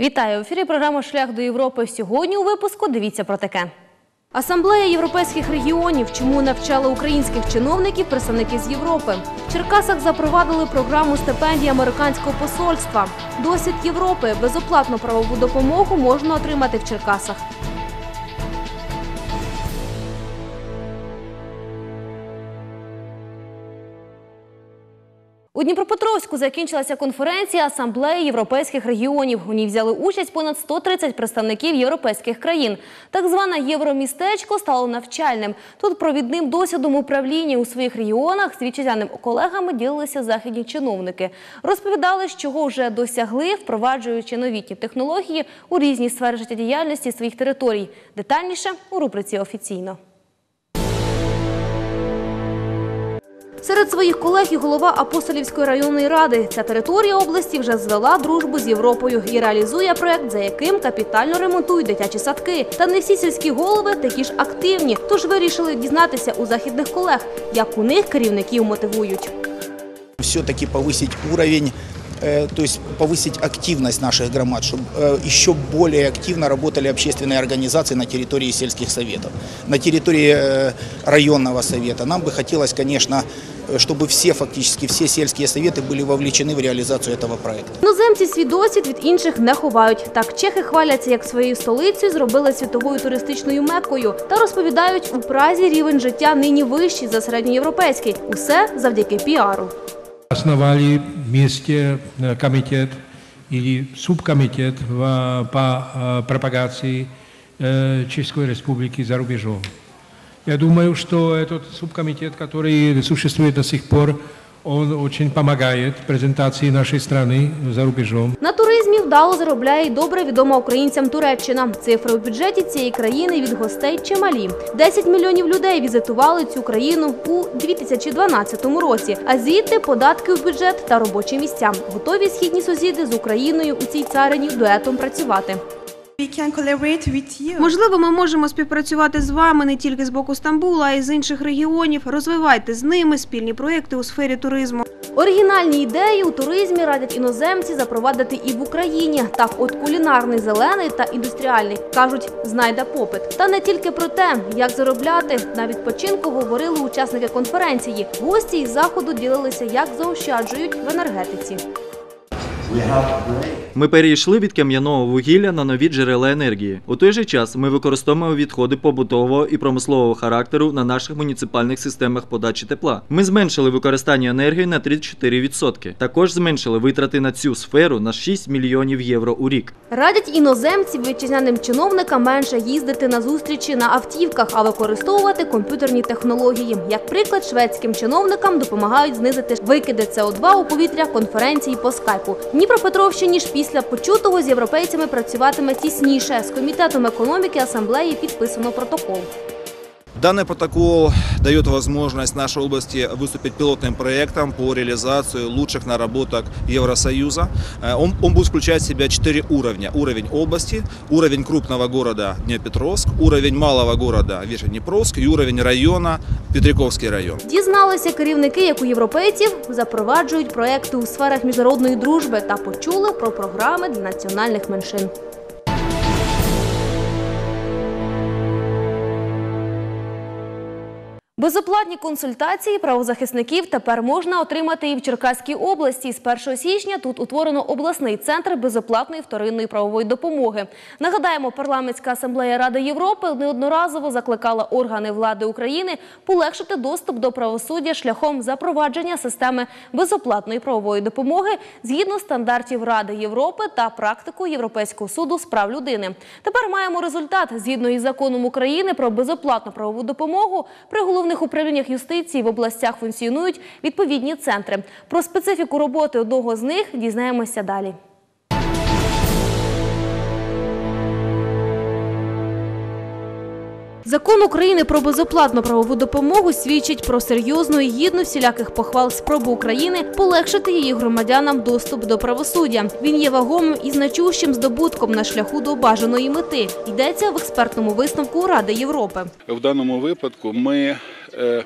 Вітаю в ефірі. Програма Шлях до Європи. Сьогодні у випуску дивіться про таке. Асамблея європейських регіонів, чому навчали українських чиновників представники з Європи. В Черкасах запровадили програму стипендій американського посольства. Досвід Європи безоплатну правову допомогу можна отримати в Черкасах. У Дніпропетровську закінчилася конференція Асамблеї європейських регіонів. У ній взяли участь понад 130 представників європейських країн. Так зване євромістечко стало навчальним. Тут провідним досвідом управління у своїх регіонах з вітчизняними колегами ділилися західні чиновники. Розповідали, з чого вже досягли, впроваджуючи новітні технології у різні сфери життєдіяльності своїх територій. Детальніше у рубриці офіційно. Серед своїх колег і голова Апостолівської районної ради. Ця територія області вже звела дружбу з Європою і реалізує проект, за яким капітально ремонтують дитячі садки. Та не всі сільські голови такі ж активні, тож вирішили дізнатися у західних колег, як у них керівників мотивують. все-таки повысить уровень, то есть повысить активность наших громад, чтобы э, еще более активно работали общественные организации на территории сельских советов, на территории э, районного совета. Нам бы хотелось, конечно, э, чтобы все, фактически все сельские советы были вовлечены в реализацию этого проекта. Іноземці свій досвід від інших не ховають. Так чехи хваляться, як своєю столицею зробили світовою туристичною меккою та розповідають, у Празі рівень життя нині вищий за середньоєвропейський. Усе завдяки піару. Основали вместе э, комитет или субкомитет в- по э, пропагации э, Чешской Республики за рубежом. Я думаю, что этот субкомитет, который существует до сих пор, он очень помогает презентации нашей страны за рубежом. На туризмі вдало заробляє й добре відома українцям Туреччина. Цифри у бюджеті цієї країни від гостей чималі. 10 мільйонів людей візитували цю країну у 2012 році. А звідти податки в бюджет та робочі місця. Готові східні сусіди з Україною у цій царині дуетом працювати. Можливо, ми можемо співпрацювати з вами не тільки з боку Стамбула, а й з інших регіонів. Розвивайте з ними спільні проекти у сфері туризму. Оригінальні ідеї у туризмі радять іноземці запровадити і в Україні. Так, от кулінарний, зелений та індустріальний кажуть, знайде попит. Та не тільки про те, як заробляти. На відпочинку говорили учасники конференції. Гості із заходу ділилися, як заощаджують в енергетиці. Ми перейшли від кам'яного вугілля на нові джерела енергії. У той же час ми використовуємо відходи побутового і промислового характеру на наших муніципальних системах подачі тепла. Ми зменшили використання енергії на 34%. Також зменшили витрати на цю сферу на 6 мільйонів євро у рік. Радять іноземців вітчизняним чиновникам менше їздити на зустрічі на автівках, а використовувати комп'ютерні технології. Як приклад, шведським чиновникам допомагають знизити викиди СО2 у повітря конференції по скайпу. Дніпропетровщині ж після почутого з європейцями працюватиме тісніше. З комітетом економіки асамблеї підписано протокол. Данный протокол дает возможность нашей области выступить пилотным проектом по реализации лучших наработок Евросоюза. Э, Он, он будет включать в себя четыре уровня. Уровень области, уровень крупного города Днепропетровск, уровень малого города Вишнепровск и уровень района Петриковский район. Дізналися керівники, як у європейців запроваджують проекти у сферах міжнародної дружби та почули про програми для національних меншин. Безоплатні консультації правозахисників тепер можна отримати і в Черкаській області. З 1 січня тут утворено обласний центр безоплатної вторинної правової допомоги. Нагадаємо, парламентська асамблея Ради Європи неодноразово закликала органи влади України полегшити доступ до правосуддя шляхом запровадження системи безоплатної правової допомоги згідно стандартів Ради Європи та практику Європейського суду з прав людини. Тепер маємо результат згідно із законом України про безоплатну правову допомогу при головних управліннях юстиції в областях функціонують відповідні центри. Про специфіку роботи одного з них дізнаємося далі. Закон України про безоплатну правову допомогу свідчить про серйозну і гідну всіляких похвал спробу України полегшити її громадянам доступ до правосуддя. Він є вагомим і значущим здобутком на шляху до бажаної мети. Йдеться в експертному висновку Ради Європи. В даному випадку ми е, е,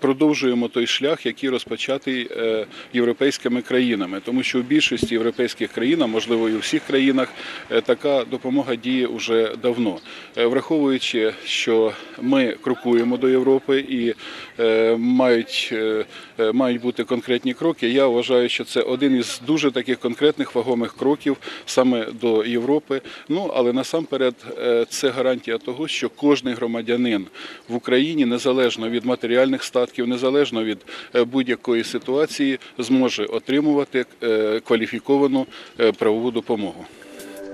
продовжуємо той шлях, який розпочатий е, європейськими країнами, тому що в більшості європейських країн, а можливо і у всіх країнах, е, така допомога діє вже давно. Е, Враховуючи, що ми крокуємо до Європи і е, мають, е, е, мають бути конкретні кроки, я вважаю, що це один із дуже таких конкретних вагомих кроків саме до Європи. Ну але насамперед е, це гарантія того, що кожний громадянин в Україні, незалежно від матеріальних статків, незалежно від е, будь-якої ситуації, зможе отримувати е, кваліфіковану е, правову допомогу.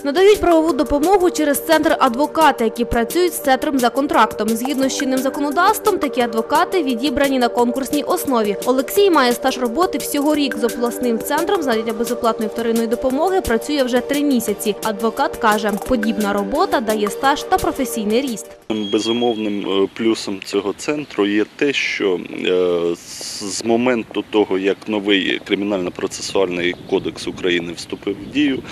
Надають правову допомогу через центр адвокати, які працюють з центром за контрактом. Згідно з чинним законодавством, такі адвокати відібрані на конкурсній основі. Олексій має стаж роботи всього рік з обласним центром з безоплатної вторинної допомоги. Працює вже три місяці. Адвокат каже, подібна робота дає стаж та професійний ріст. Безумовним е, плюсом цього центру є те, що е, з моменту того, як новий кримінально-процесуальний кодекс України вступив в дію,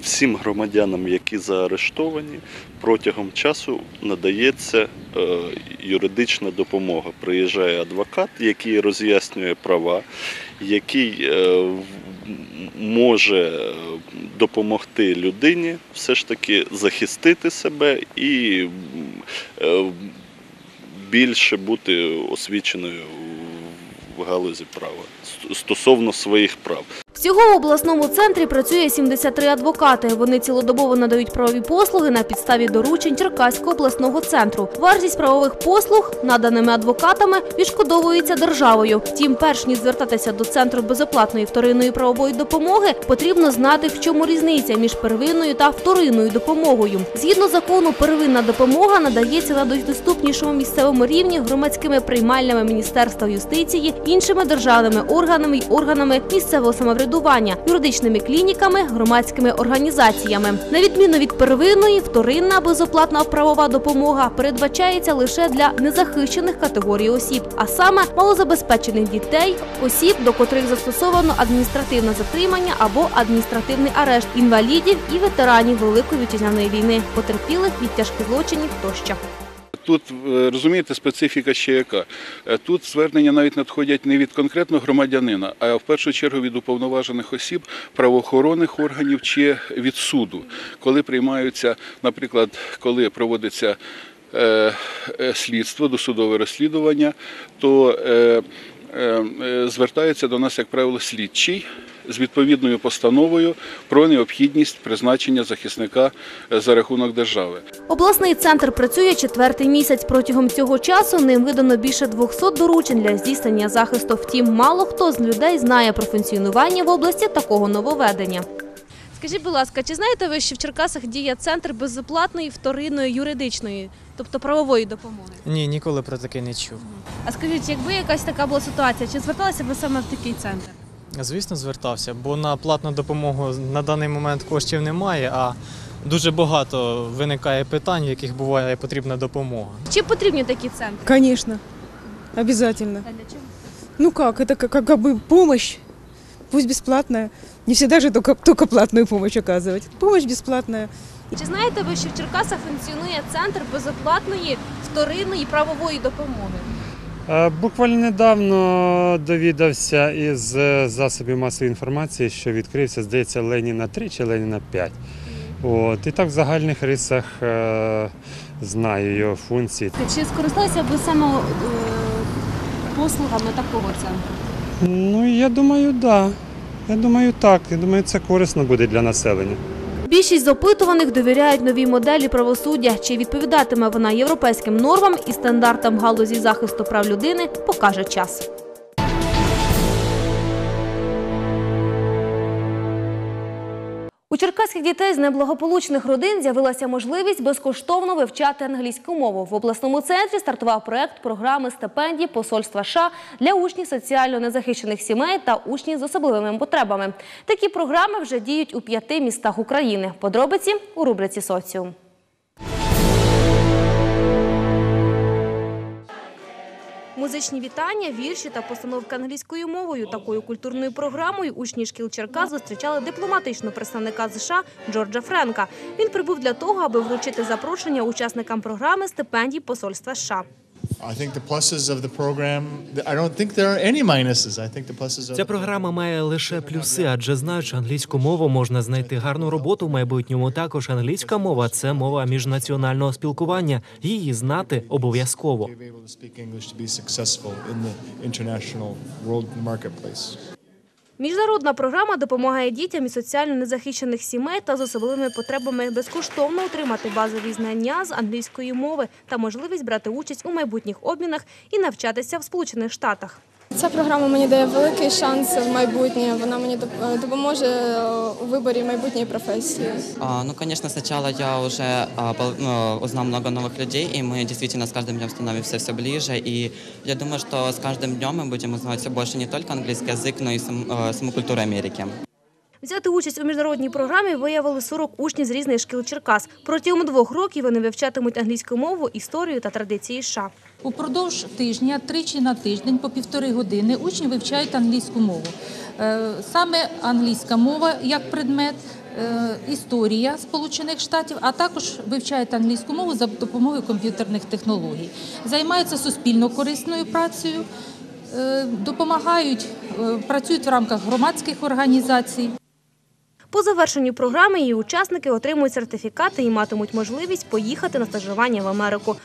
всім громадянам, які заарештовані, протягом часу надається е, юридична допомога. Приїжджає адвокат, який роз'яснює права, який е, може е, допомогти людині все ж таки захистити себе і більше бути освіченою в галузі права стосовно своїх прав. Всього в обласному центрі працює 73 адвокати. Вони цілодобово надають правові послуги на підставі доручень Черкаського обласного центру. Вартість правових послуг, наданими адвокатами, відшкодовується державою. Втім, перш ніж звертатися до центру безоплатної вторинної правової допомоги, потрібно знати, в чому різниця між первинною та вторинною допомогою. Згідно закону, первинна допомога надається на доступнішому місцевому рівні громадськими приймальнями Міністерства юстиції, іншими державними органами й органами місцевого самоврядування, юридичними клініками, громадськими організаціями. На відміну від первинної, вторинна безоплатна правова допомога передбачається лише для незахищених категорій осіб, а саме малозабезпечених дітей, осіб, до котрих застосовано адміністративне затримання або адміністративний арешт, інвалідів і ветеранів Великої вітчизняної війни, потерпілих від тяжких злочинів тощо. Тут е, розумієте, специфіка ще яка. Е, Тут звернення навіть надходять не від конкретного громадянина, а в першу чергу від уповноважених осіб, правоохоронних органів чи від суду, коли приймаються, наприклад, коли проводиться е, слідство, досудове розслідування, то звертається до нас, як правило, слідчий з відповідною постановою про необхідність призначення захисника е, за рахунок держави. Обласний центр працює четвертий місяць. Протягом цього часу ним видано більше 200 доручень для здійснення захисту. Втім, мало хто з людей знає про функціонування в області такого нововведення. Скажіть, будь ласка, чи знаєте ви, що в Черкасах діє центр безоплатної вторинної юридичної, тобто правової допомоги? Ні, ніколи про таке не чув. А скажіть, якби якась така була ситуація, чи зверталися б ви саме в такий центр? Звісно, звертався, бо на платну допомогу на даний момент коштів немає, а дуже багато виникає питань, в яких буває потрібна допомога. Чи потрібні такі центри? Конечно, обязательно. А для чого? Ну как, это как, как бы помощь, пусть бесплатная. Не всегда же только, только платную помощь оказывать. Помощь бесплатная. Чи знаєте ви, що в Черкасах функціонує центр безоплатної вторинної правової допомоги? Е, Буквально недавно довідався із е, засобів масової інформації, що відкрився, здається, Леніна 3 чи Леніна 5. От, і так в загальних рисах е, знаю його функції. Чи скористалися ви саме е, послугами такого центру? Ну, я думаю, так. Да. Я думаю, так. Я думаю, це корисно буде для населення. Більшість з опитуваних довіряють новій моделі правосуддя. Чи відповідатиме вона європейським нормам і стандартам галузі захисту прав людини, покаже час. Черкаських дітей з неблагополучних родин з'явилася можливість безкоштовно вивчати англійську мову. В обласному центрі стартував проект програми стипендій Посольства США для учнів соціально незахищених сімей та учнів з особливими потребами. Такі програми вже діють у п'яти містах України. Подробиці у рубриці Соціум. Музичні вітання, вірші та постановки англійською мовою. Такою культурною програмою учні шкіл Черкас зустрічали дипломатичного представника США Джорджа Френка. Він прибув для того, аби вручити запрошення учасникам програми стипендій посольства США. I think the pluses of the program, I don't think there are any minuses. I think the pluses of Ця програма має лише плюси, адже знаючи англійську мову, можна знайти гарну роботу в майбутньому. Також англійська мова це мова міжнаціонального спілкування. Її знати обов'язково. Міжнародна програма допомагає дітям із соціально незахищених сімей та з особливими потребами безкоштовно отримати базові знання з англійської мови та можливість брати участь у майбутніх обмінах і навчатися в Сполучених Штатах. Ця програма мені дає великий шанс в майбутнє. Вона мені доп- допоможе е, у виборі майбутньої професії. А, Ну, конечно, сначала я уже а, пол- ну, узнал много новых людей, и мы действительно с каждым днем становимся все ближе. И я думаю, что с каждым днем мы будем узнавать все больше не только английский язык, но и сам- э, саму культуру Америки. Взяти участь у міжнародній програмі виявили 40 учнів з різних шкіл Черкас. Протягом двох років вони вивчатимуть англійську мову, історію та традиції США. Упродовж тижня, тричі на тиждень, по півтори години, учні вивчають англійську мову. Е, Саме англійська мова як предмет, е, історія Сполучених Штатів, а також вивчають англійську мову за допомогою комп'ютерних технологій. Займаються суспільно корисною працею, е, допомагають, працюють в рамках громадських організацій. По завершенню програми її учасники отримують сертифікати і матимуть можливість поїхати на стажування в Америку.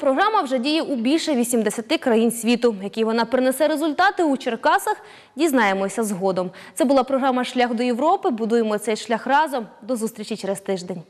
Програма вже діє у більше 80 країн світу. Які вона принесе результати у Черкасах, дізнаємося згодом. Це була програма Шлях до Європи. Будуємо цей шлях разом. До зустрічі через тиждень.